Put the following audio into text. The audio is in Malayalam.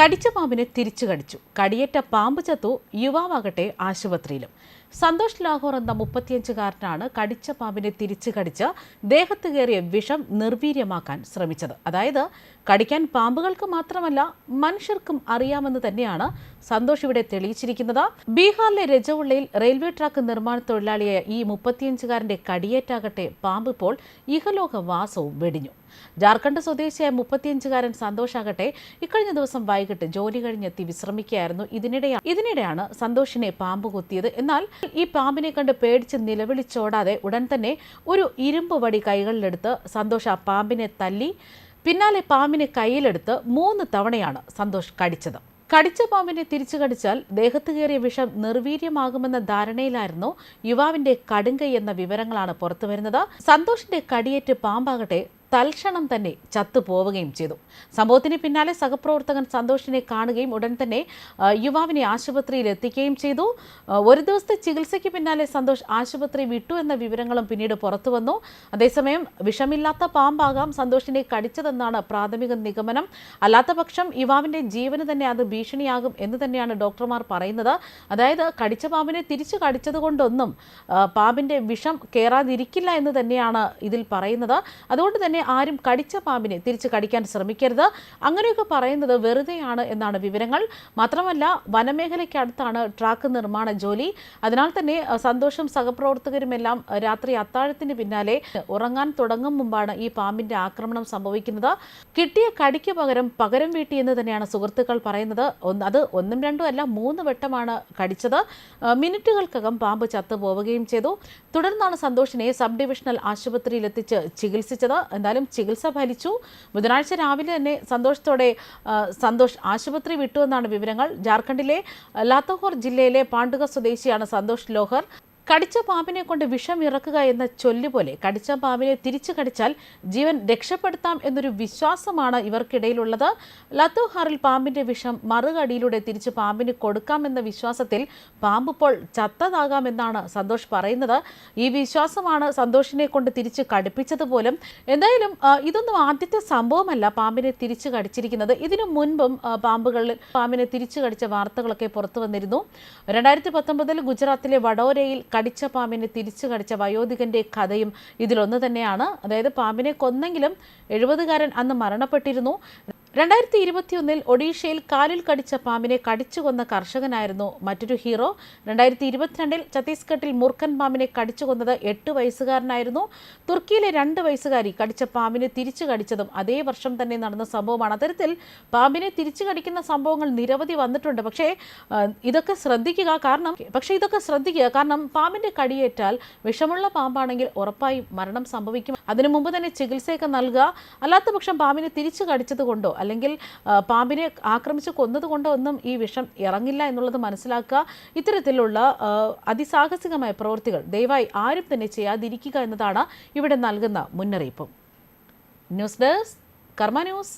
കടിച്ച പാമ്പിനെ തിരിച്ചു കടിച്ചു. കടിയേറ്റ പാമ്പ് ചത്തു. യുവാവാകട്ടെ ആശുപത്രിയിലും. സന്തോഷ് ലാഹോർ എന്ന മുപ്പത്തിയഞ്ചുകാരനാണ് കടിച്ച പാമ്പിനെ തിരിച്ചു കടിച്ച് ദേഹത്ത് കയറിയ വിഷം നിർവീര്യമാക്കാൻ ശ്രമിച്ചത്. അതായത് കടിക്കാൻ പാമ്പുകൾക്ക് മാത്രമല്ല മനുഷ്യർക്കും അറിയാമെന്ന് തന്നെയാണ് സന്തോഷ് ഇവിടെ തെളിയിച്ചിരിക്കുന്നത്. ബീഹാറിലെ രജവുള്ളയിൽ റെയിൽവേ ട്രാക്ക് നിർമ്മാണ തൊഴിലാളിയായ ഈ മുപ്പത്തിയഞ്ചുകാരന്റെ കടിയേറ്റാകട്ടെ പാമ്പ് ഇപ്പോൾ ഇഹലോക വാസവും വെടിഞ്ഞു. ജാർഖണ്ഡ് സ്വദേശിയായ മുപ്പത്തിയഞ്ചുകാരൻ സന്തോഷാകട്ടെ ഇക്കഴിഞ്ഞ ദിവസം വൈകിട്ട് ജോലി കഴിഞ്ഞെത്തി വിശ്രമിക്കുകയായിരുന്നു. ഇതിനിടെയാണ് ഇതിനിടെയാണ് സന്തോഷിനെ പാമ്പ് കുത്തിയത്. എന്നാൽ ഈ പാമ്പിനെ കണ്ട് പേടിച്ച് നിലവിളിച്ചോടാതെ ഉടൻ തന്നെ ഒരു ഇരുമ്പ് വടി കൈകളിലെടുത്ത് സന്തോഷ് ആ പാമ്പിനെ തല്ലി. പിന്നാലെ പാമ്പിനെ കയ്യിലെടുത്ത് മൂന്ന് തവണയാണ് സന്തോഷ് കടിച്ചത്. കടിച്ച പാമ്പിനെ തിരിച്ചു കടിച്ചാൽ ദേഹത്ത് കയറിയ വിഷം നിർവീര്യമാകുമെന്ന ധാരണയിലായിരുന്നു യുവാവിന്റെ കടുങ്കൈ എന്ന വിവരങ്ങളാണ് പുറത്തുവരുന്നത്. സന്തോഷിന്റെ കടിയേറ്റ് പാമ്പാകട്ടെ തൽക്ഷണം തന്നെ ചത്തുപോവുകയും ചെയ്തു. സംഭവത്തിന് പിന്നാലെ സഹപ്രവർത്തകൻ സന്തോഷിനെ കാണുകയും ഉടൻ തന്നെ യുവാവിനെ ആശുപത്രിയിൽ എത്തിക്കുകയും ചെയ്തു. ഒരു ദിവസത്തെ ചികിത്സയ്ക്ക് പിന്നാലെ സന്തോഷ് ആശുപത്രി വിട്ടു എന്ന വിവരങ്ങളും പിന്നീട് പുറത്തു വന്നു. അതേസമയം വിഷമില്ലാത്ത പാമ്പാകാം സന്തോഷിനെ കടിച്ചതെന്നാണ് പ്രാഥമിക നിഗമനം. അല്ലാത്ത പക്ഷം യുവാവിന്റെ ജീവന് തന്നെ അത് ഭീഷണിയാകും എന്ന് തന്നെയാണ് ഡോക്ടർമാർ പറയുന്നത്. അതായത് കടിച്ച പാമ്പിനെ തിരിച്ചു കടിച്ചതുകൊണ്ടൊന്നും പാമ്പിന്റെ വിഷം കയറാതിരിക്കില്ല എന്ന് തന്നെയാണ് ഇതിൽ പറയുന്നത്. അതുകൊണ്ട് തന്നെ ആരും കടിച്ച പാമ്പിനെ തിരിച്ച് കടിക്കാൻ ശ്രമിക്കരുത്. അങ്ങനെയൊക്കെ പറയുന്നത് വെറുതെയാണ് എന്നാണ് വിവരങ്ങൾ. മാത്രമല്ല വനമേഖലയ്ക്ക് അടുത്താണ് ട്രാക്ക് നിർമ്മാണ ജോലി. അതിനാൽ തന്നെ സന്തോഷം സഹപ്രവർത്തകരുമെല്ലാം രാത്രി അത്താഴത്തിന് പിന്നാലെ ഉറങ്ങാൻ തുടങ്ങും മുമ്പാണ് ഈ പാമ്പിന്റെ ആക്രമണം സംഭവിക്കുന്നത്. കിട്ടിയ കടിക്ക് പകരം പകരം വീട്ടി എന്ന് തന്നെയാണ് സുഹൃത്തുക്കൾ പറയുന്നത്. അത് ഒന്നും രണ്ടും അല്ല മൂന്ന് വട്ടമാണ് കടിച്ചത്. മിനിറ്റുകൾക്കകം പാമ്പ് ചത്തുപോവുകയും ചെയ്തു. തുടർന്നാണ് സന്തോഷിനെ സബ് ഡിവിഷണൽ ആശുപത്രിയിൽ എത്തിച്ച് ചികിത്സിച്ചത്. എന്തായാലും ചികിത്സ ഫലിച്ചു. ബുധനാഴ്ച രാവിലെ തന്നെ സന്തോഷത്തോടെ സന്തോഷ് ആശുപത്രി വിട്ടുവെന്നാണ് വിവരങ്ങൾ. ജാർഖണ്ഡിലെ ലാത്തഹോർ ജില്ലയിലെ പാണ്ഡുക സ്വദേശിയാണ് സന്തോഷ് ലോഹർ. കടിച്ച പാമ്പിനെ കൊണ്ട് വിഷം ഇറക്കുക എന്ന ചൊല്ലുപോലെ കടിച്ച പാമ്പിനെ തിരിച്ചു കടിച്ചാൽ ജീവൻ രക്ഷപ്പെടുത്താം എന്നൊരു വിശ്വാസമാണ് ഇവർക്കിടയിലുള്ളത്. ലത്തോഹാറിൽ പാമ്പിന്റെ വിഷം മറുകടിയിലൂടെ തിരിച്ച് പാമ്പിന് കൊടുക്കാമെന്ന വിശ്വാസത്തിൽ പാമ്പ് ഇപ്പോൾ ചത്തതാകാമെന്നാണ് സന്തോഷ് പറയുന്നത്. ഈ വിശ്വാസമാണ് സന്തോഷിനെ കൊണ്ട് തിരിച്ച് കടുപ്പിച്ചത് പോലും എന്തായാലും ഇതൊന്നും ആദ്യത്തെ സംഭവമല്ല പാമ്പിനെ തിരിച്ചു കടിച്ചിരിക്കുന്നത്. ഇതിനു മുൻപും പാമ്പുകളിൽ പാമ്പിനെ തിരിച്ചു കടിച്ച വാർത്തകളൊക്കെ പുറത്തു വന്നിരുന്നു. രണ്ടായിരത്തി പത്തൊമ്പതിൽ ഗുജറാത്തിലെ വഡോരയിൽ കടിച്ച പാമ്പിനെ തിരിച്ചു കടിച്ച വയോധികന്റെ കഥയും ഇതിലൊന്ന് തന്നെയാണ്. അതായത് പാമ്പിനെ കൊന്നെങ്കിലും എഴുപതുകാരൻ അന്ന് മരണപ്പെട്ടിരുന്നു. രണ്ടായിരത്തി ഇരുപത്തിയൊന്നിൽ ഒഡീഷയിൽ കാലിൽ കടിച്ച പാമ്പിനെ കടിച്ചുകൊന്ന കർഷകനായിരുന്നു മറ്റൊരു ഹീറോ. രണ്ടായിരത്തി ഇരുപത്തിരണ്ടിൽ ഛത്തീസ്ഗഡിൽ മുർഖൻ പാമ്പിനെ കടിച്ചുകൊന്നത് എട്ട് വയസ്സുകാരനായിരുന്നു. തുർക്കിയിലെ രണ്ട് വയസ്സുകാരി കടിച്ച പാമ്പിനെ തിരിച്ചു കടിച്ചതും അതേ വർഷം തന്നെ നടന്ന സംഭവമാണ്. അത്തരത്തിൽ പാമ്പിനെ തിരിച്ചു കടിക്കുന്ന സംഭവങ്ങൾ നിരവധി വന്നിട്ടുണ്ട്. പക്ഷേ ഇതൊക്കെ ശ്രദ്ധിക്കുക കാരണം പക്ഷേ ഇതൊക്കെ ശ്രദ്ധിക്കുക കാരണം പാമ്പിന്റെ കടിയേറ്റാൽ വിഷമുള്ള പാമ്പാണെങ്കിൽ ഉറപ്പായും മരണം സംഭവിക്കും. അതിനു മുമ്പ് തന്നെ ചികിത്സയൊക്കെ നൽകുക. അല്ലാത്ത പക്ഷം പാമ്പിനെ തിരിച്ചു കടിച്ചത് കൊണ്ടോ അല്ലെങ്കിൽ പാമ്പിനെ ആക്രമിച്ച് കൊന്നതുകൊണ്ടൊന്നും ഈ വിഷം ഇറങ്ങില്ല എന്നുള്ളത് മനസ്സിലാക്കുക. ഇത്തരത്തിലുള്ള അതിസാഹസികമായ പ്രവൃത്തികൾ ദയവായി ആരും തന്നെ ചെയ്യാതിരിക്കുക എന്നതാണ് ഇവിടെ നൽകുന്ന മുന്നറിയിപ്പും. News desk Karma news.